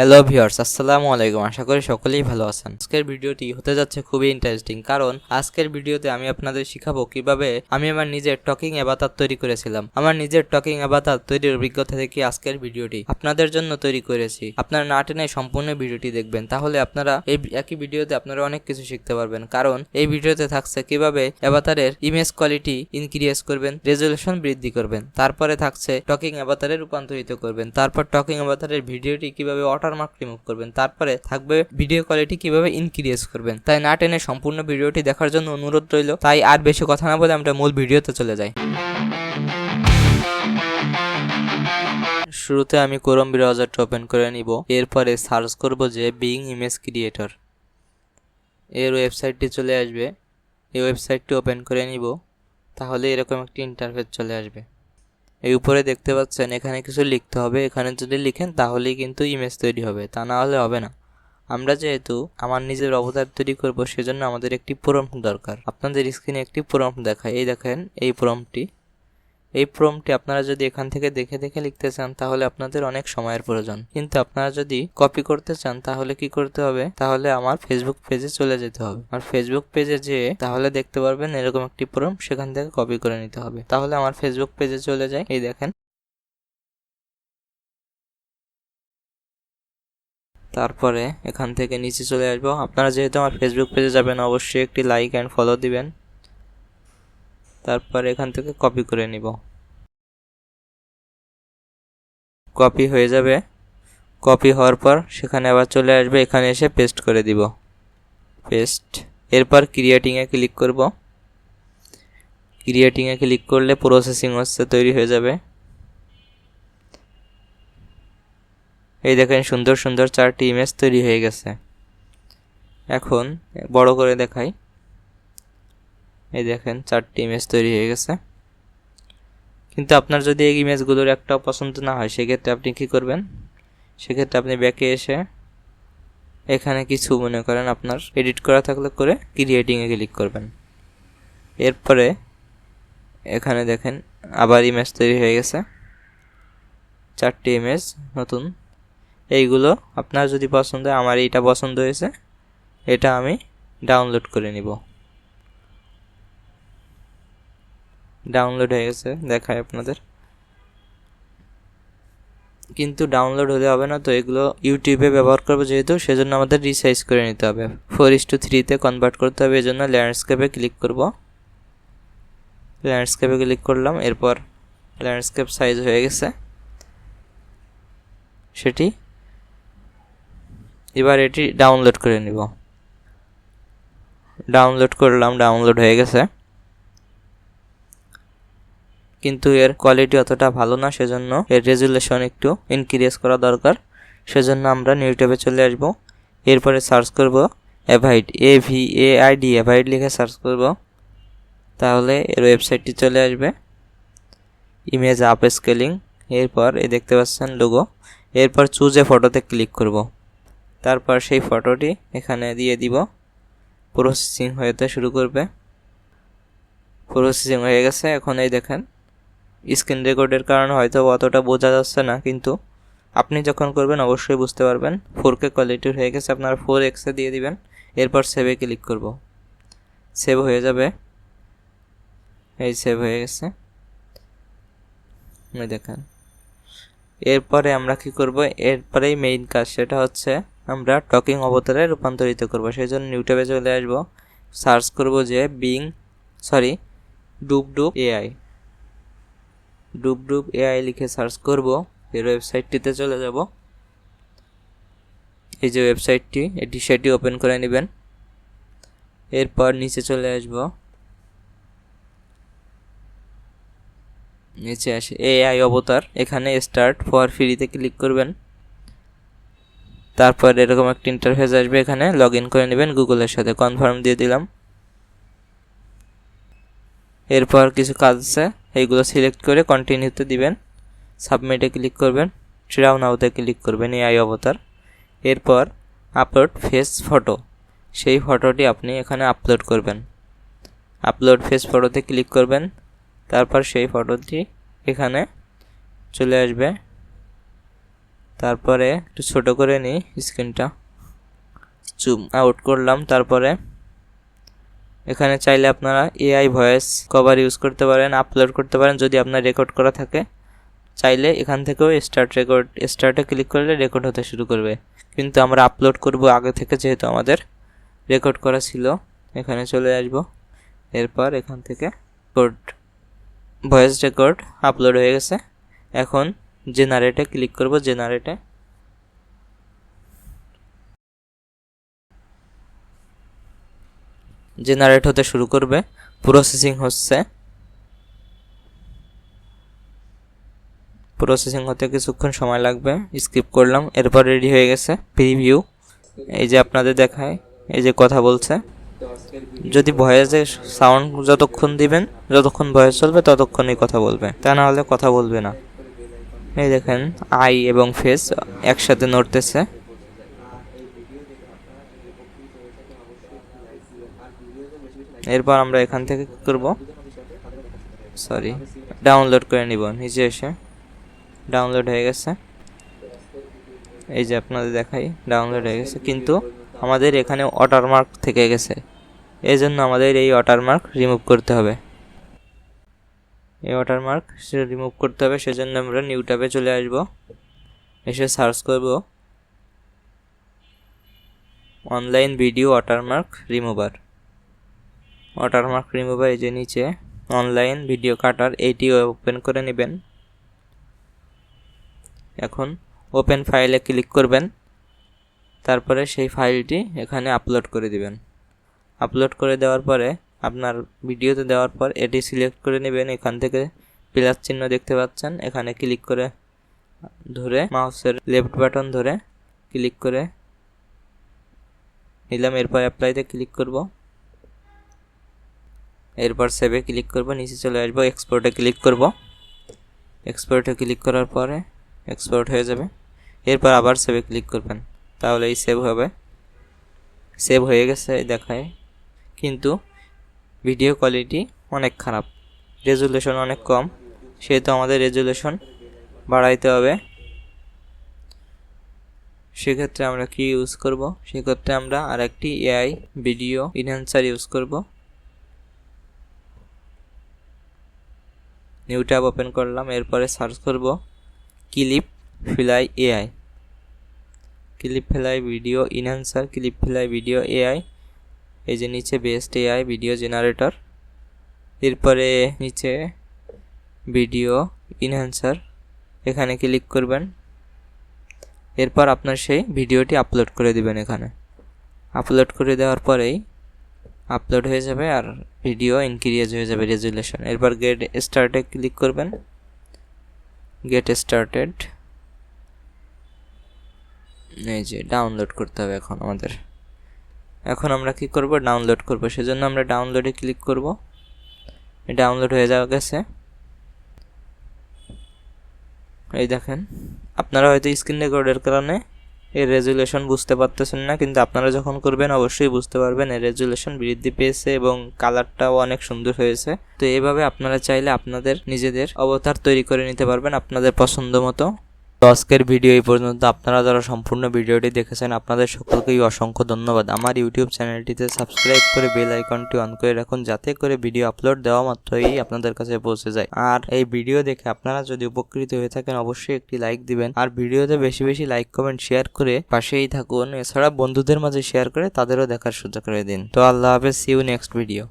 Hello viewers আসসালামু আলাইকুম। আশা করি সকলেই ভালো আছেন। আজকের ভিডিওটি হতে যাচ্ছে খুবই ইন্টারেস্টিং কারণ আজকের ভিডিওতে আমি আপনাদের শিখাবো কীভাবে আমি আমার নিজের টকিং অ্যাভাতার তৈরি করেছিলাম। আমার নিজের টকিং অ্যাভাতার তৈরির অভিজ্ঞতা থেকে আজকের ভিডিওটি আপনাদের জন্য তৈরি করেছি। আপনারা না টেনে সম্পূর্ণ ভিডিওটি দেখবেন, তাহলে আপনারা এই একই ভিডিওতে আপনারা অনেক কিছু শিখতে পারবেন। কারণ এই ভিডিওতে থাকছে কীভাবে অ্যাভাতারের ইমেজ কোয়ালিটি ইনক্রিজ করবেন রেজলিউশন বৃদ্ধি করবেন, তারপরে থাকছে টকিং অ্যাভাতারে রূপান্তরিত করবেন, তারপর টকিং অ্যাভাতারের ভিডিওটি কীভাবে ওয়াটারমার্ক রিমুভ করবেন। তারপরে থাকবে ভিডিও কোয়ালিটি কীভাবে ইনক্রিজ করবেন। তাই না টেনে সম্পূর্ণ ভিডিওটি দেখার জন্য অনুরোধ রইল। তাই আর বেশি কথা না বলে আমরা মূল ভিডিওতে চলে যাই। শুরুতে আমি ক্রোম ব্রাউজারটা ওপেন করে নিব। এরপরে সার্চ করব যে বিং ইমেজ ক্রিয়েটর এর ওয়েবসাইটটি চলে আসবে। এই ওয়েবসাইটটি ওপেন করে নিব। তাহলে এরকম একটি ইন্টারফেস চলে আসবে। এই উপরে দেখতে পাচ্ছেন, এখানে কিছু লিখতে হবে। এখানে যদি লিখেন, তাহলেই কিন্তু ইমেজ তৈরি হবে। তা না হলে হবে না। আমরা যেহেতু আমার নিজের অবতার তৈরি করব, সেজন্য আমাদের একটি প্রম্পট দরকার। আপনাদের স্ক্রিনে একটি প্রম্পট দেখায় এই দেখেন, এই প্রম্পটটি। এই প্রম্পটটি আপনারা যদি এখান থেকে দেখে দেখে লিখতে চান, তাহলে আপনাদের অনেক সময়ের প্রয়োজন। কিন্তু আপনারা যদি কপি করতে চান, তাহলে কি করতে হবে? তাহলে আমার ফেসবুক পেজে চলে যেতে হবে। আর ফেসবুক পেজে যেয়ে, তাহলে দেখতে পারবেন এরকম একটি প্রম্পট সেখান থেকে কপি করে নিতে হবে। তাহলে আমার ফেসবুক পেজে চলে যায় এই দেখেন। তারপরে এখান থেকে নিচে চলে আসব। আপনারা যেহেতু আমার ফেসবুক পেজে যাবেন, অবশ্যই একটি লাইক অ্যান্ড ফলো দিবেন। তারপর এখান থেকে কপি করে নিব। কপি হয়ে যাবে। কপি হওয়ার পর সেখানে আবার চলে আসবে, এখানে এসে পেস্ট করে দিব। পেস্ট এরপর ক্রিয়েটিংয়ে ক্লিক করব। ক্রিয়েটিংয়ে ক্লিক করলে প্রসেসিং হচ্ছে, তৈরি হয়ে যাবে। এই দেখেন সুন্দর সুন্দর চারটি ইমেজ তৈরি হয়ে গেছে। এখন বড় করে দেখাই। এই দেখেন, চারটি ইমেজ তৈরি হয়ে গেছে। কিন্তু আপনার যদি এই ইমেজগুলোর একটাও পছন্দ না হয়, সেক্ষেত্রে আপনি কি করবেন? সেক্ষেত্রে আপনি ব্যাকে এসে এখানে কিছু মনে করেন, আপনার এডিট করা থাকলে করে ক্রিয়েটিংয়ে ক্লিক করবেন। এরপরে এখানে দেখেন, আবার ইমেজ তৈরি হয়ে গেছে। চারটি ইমেজ নতুন। এইগুলো আপনার যদি পছন্দ হয়, আমার এইটা পছন্দ হয়েছে, এটা আমি ডাউনলোড করে নিব। ডাউনলোড হয়ে গেছে দেখায় আপনাদের। কিন্তু ডাউনলোড হলে হবে না, তো এগুলো ইউটিউবে ব্যবহার করব যেহেতু, সেজন্য আমাদের রিসাইজ করে নিতে হবে। ফোর ইস টু থ্রিতে কনভার্ট করতে হবে, এজন্য ল্যান্ডস্কেপে ক্লিক করব। ল্যান্ডস্কেপে ক্লিক করলাম, এরপর ল্যান্ডস্কেপ সাইজ হয়ে গেছে। সেটি এবার এটি ডাউনলোড করে নিব। ডাউনলোড করলাম ডাউনলোড হয়ে গেছে। কিন্তু এর কোয়ালিটি অতটা ভালো না, সেজন্য এর রেজুলেশন একটু ইনক্রিজ করা দরকার। সেজন্য আমরা ইউটিউবে চলে আসব। এরপরে সার্চ করব Avaide A V A I D Avaide লিখে সার্চ করব। তাহলে এর ওয়েবসাইটটি চলে আসবে। ইমেজ আপ স্কেলিং এরপর এই দেখতে পাচ্ছেন লোগো এরপর চুজ ফটোতে ক্লিক করব। তারপর সেই ফটোটি এখানে দিয়ে দিব। প্রসেসিং হতে শুরু করবে। প্রসেসিং হয়ে গেছে। এখন এই দেখেন স্ক্রিন রেকর্ডের কারণে হয়তো অতটা বোঝা যাচ্ছে না, কিন্তু আপনি যখন করবেন অবশ্যই বুঝতে পারবেন। ফোর কে কোয়ালিটির হয়ে গেছে, আপনারা ফোর এক্সে দিয়ে দিবেন। এরপর সেভে ক্লিক করব। সেভ হয়ে যাবে। এই সেভ হয়ে গেছে। দেখেন। এরপরে আমরা কি করব? এরপরেই মেইন কাজ, সেটা হচ্ছে আমরা টকিং অবতারে রূপান্তরিত করব। সেই জন্য ইউটিউবে চলে আসব। সার্চ করব যে বিং সরি ডুব ডুব এআই ডুব ডুব এআই লিখে সার্চ করব এর ওয়েবসাইটটিতে চলে যাব। এই যে ওয়েবসাইটটি, এটি সেটি ওপেন করে নেবেন। এরপর নিচে চলে আসব। নিচে আসে এআই অবতার, এখানে স্টার্ট ফর ফ্রিতে ক্লিক করবেন। তারপর এরকম একটা ইন্টারফেস আসবে এখানে লগ ইন করে নেবেন, গুগলের সাথে কনফার্ম দিয়ে দিলাম। এরপর কিছু কাজ আছে। এইগুলো সিলেক্ট করে কন্টিনিউতে দিবেন। সাবমিটে ক্লিক করবেন। ট্রাউ নাওতে ক্লিক করবেন এই আই অবতার এরপর আপলোড ফেস ফটো সেই ফটোটি আপনি এখানে আপলোড করবেন। আপলোড ফেস ফটোতে ক্লিক করবেন। তারপর সেই ফটোটি এখানে চলে আসবে। তারপরে একটু ছোটো করে নিই স্ক্রিনটা জুম আউট করলাম। তারপরে এখানে চাইলে আপনারা এআই ভয়েস কভার ইউজ করতে পারেন, আপলোড করতে পারেন যদি আপনার রেকর্ড করা থাকে। চাইলে এখান থেকেও স্টার্ট রেকর্ড স্টার্টে ক্লিক করলে রেকর্ড হতে শুরু করবে। কিন্তু আমরা আপলোড করব আগে থেকে যেহেতু আমাদের রেকর্ড করা ছিল, এখানে চলে আসব। এরপর এখান থেকে রেকর্ড ভয়েস রেকর্ড আপলোড হয়ে গেছে। এখন জেনারেটে ক্লিক করব জেনারেটে জেনারেট হতে শুরু করবে। প্রসেসিং হচ্ছে। প্রসেসিং হতে কিছুক্ষণ সময় লাগবে। স্কিপ করলাম, এরপর রেডি হয়ে গেছে। প্রিভিউ এই যে আপনাদের দেখায়, এই যে কথা বলছে। যদি ভয়েসে সাউন্ড যতক্ষণ দিবেন, যতক্ষণ ভয়েস চলবে, ততক্ষণই কথা বলবে। তা না হলে কথা বলবে না। এই দেখেন আই এবং ফেস একসাথে নড়তেছে। এরপর আমরা এখান থেকে কি করব? সরি ডাউনলোড করে নিব। নিচে এসে ডাউনলোড হয়ে গেছে। এই যে আপনাদের দেখাই ডাউনলোড হয়ে গেছে। কিন্তু আমাদের এখানে ওয়াটারমার্ক থেকে গেছে। এই জন্য আমাদের এই ওয়াটারমার্ক রিমুভ করতে হবে। এই ওয়াটারমার্ক সেটা রিমুভ করতে হবে, সেজন্য আমরা নিউ ট্যাবে চলে আসব। এসে সার্চ করব। Online video watermark remover watermark remover এই যে নিচে অনলাইন ভিডিও কাটার এইটি ওপেন করে নেবেন। এখন ওপেন ফাইলে ক্লিক করবেন। তারপরে সেই ফাইলটি এখানে আপলোড করে দিবেন। আপলোড করে দেওয়ার পরে, আপনার ভিডিওতে দেওয়ার পর এটি সিলেক্ট করে নেবেন। এখান থেকে প্লাস চিহ্ন দেখতে পাচ্ছেন। এখানে ক্লিক করে ধরে মাউসের লেফট বাটন ধরে ক্লিক করে নিলাম। এরপর অ্যাপ্লাইতে ক্লিক করব। এরপর সেভে ক্লিক করব, নিচে চলে আসব এক্সপোর্টে ক্লিক করব। এক্সপোর্টে ক্লিক করার পরে এক্সপোর্ট হয়ে যাবে। এরপর আবার সেভে ক্লিক করবেন তাহলে এই সেভ হবে। সেভ হয়ে গেছে দেখায়। কিন্তু ভিডিও কোয়ালিটি অনেক খারাপ রেজুলেশন অনেক কম, সেহেতু আমাদের রেজুলেশন বাড়াইতে হবে। সেক্ষেত্রে আমরা কি ইউজ করব? সেক্ষেত্রে আমরা আরেকটি এআই ভিডিও ইনহ্যান্সার ইউজ করব। নিউ ট্যাব ওপেন করলাম, এরপরে সার্চ করব Clipfly AI Clipfly video enhancer Clipfly video AI এই যে নিচে বেস্ট এআই ভিডিও জেনারেটর এরপরে নিচে ভিডিও ইনহ্যান্সার এখানে ক্লিক করবেন। এরপর আপনার সেই ভিডিওটি আপলোড করে দিবেন এখানে। আপলোড করে দেওয়ার পরেই আপলোড হয়ে যাবে আর ভিডিও ইনক্রিজ হয়ে যাবে রেজুলেশন এরপর গেট স্টার্টে ক্লিক করবেন। গেট স্টার্টেড এই যে ডাউনলোড করতে হবে এখন আমাদের। এখন আমরা কি করব? ডাউনলোড করব। সেজন্য আমরা ডাউনলোডে ক্লিক করব। ডাউনলোড হয়ে যাওয়া গেছে। এই দেখেন, আপনারা হয়তো স্ক্রিন রেকর্ডের কারণে এর রেজুলেশন বুঝতে পারতেছেন না, কিন্তু আপনারা যখন করবেন অবশ্যই বুঝতে পারবেন এর রেজুলেশন বৃদ্ধি পেয়েছে এবং কালারটাও অনেক সুন্দর হয়েছে। তো এভাবে আপনারা চাইলে আপনাদের নিজেদের অবতার তৈরি করে নিতে পারবেন আপনাদের পছন্দ মতো। তো আজকের ভিডিও এই পর্যন্ত। আপনারা যারা সম্পূর্ণ ভিডিওটি দেখেছেন, আপনাদের সকলকেই অসংখ্য ধন্যবাদ। আমার ইউটিউব চ্যানেলটিতে সাবস্ক্রাইব করে বেল আইকনটি অন করে রাখুন, যাতে করে ভিডিও আপলোড দেওয়া মাত্রই আপনাদের কাছে পৌঁছে যায়। আর এই ভিডিও দেখে আপনারা যদি উপকৃত হয়ে থাকেন, অবশ্যই একটি লাইক দিবেন। আর ভিডিওতে বেশি বেশি লাইক কমেন্ট শেয়ার করে পাশেই থাকুন। এছাড়া বন্ধুদের মাঝে শেয়ার করে তাদেরও দেখার সুযোগ করে দিন। তো আল্লাহ হাফেজ সিউ নেক্সট ভিডিও